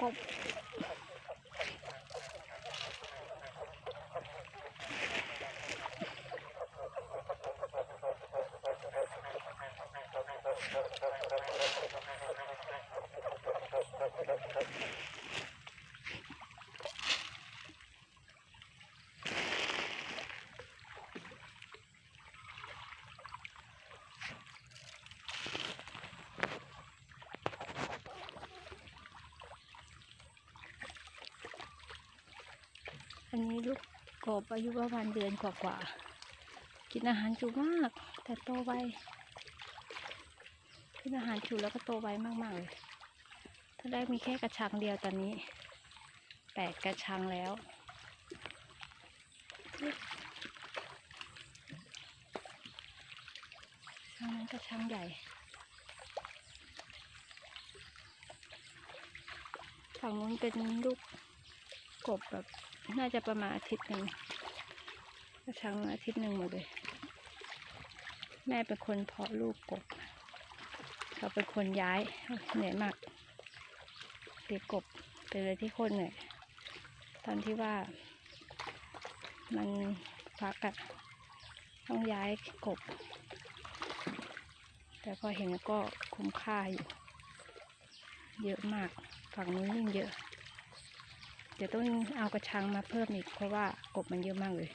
กบ อันนี้ลูกกบอายุประมาณเดือนกว่าๆ กินอาหารจุมาก แต่โตไว กินอาหารจุแล้วก็โตไวมากๆเลยถ้าได้มีแค่กระชังเดียวตอนนี้ แปดกระชังแล้วทางนั้นกระชังใหญ่ฝั่งนู้นเป็นลูกกบแบบ น่าจะประมาณอาทิตย์หนึ่งกระชังอาทิตย์หนึ่งหมดเลย แม่เป็นคนเพาะลูกกบ เขาเป็นคนย้ายเหนื่อยมากเลี้ยงกบเป็นอะไรที่โคนเหนื่อยตอนที่ว่า มันพักอะต้องย้ายกบ แต่พอเห็นก็คุ้มค่าอยู่ เยอะมาก ฝั่งนู้นยิ่งเยอะ เดี๋ยวต้องเอากระชังมาเพิ่มอีกเพราะว่ากบมันเยอะมากเลย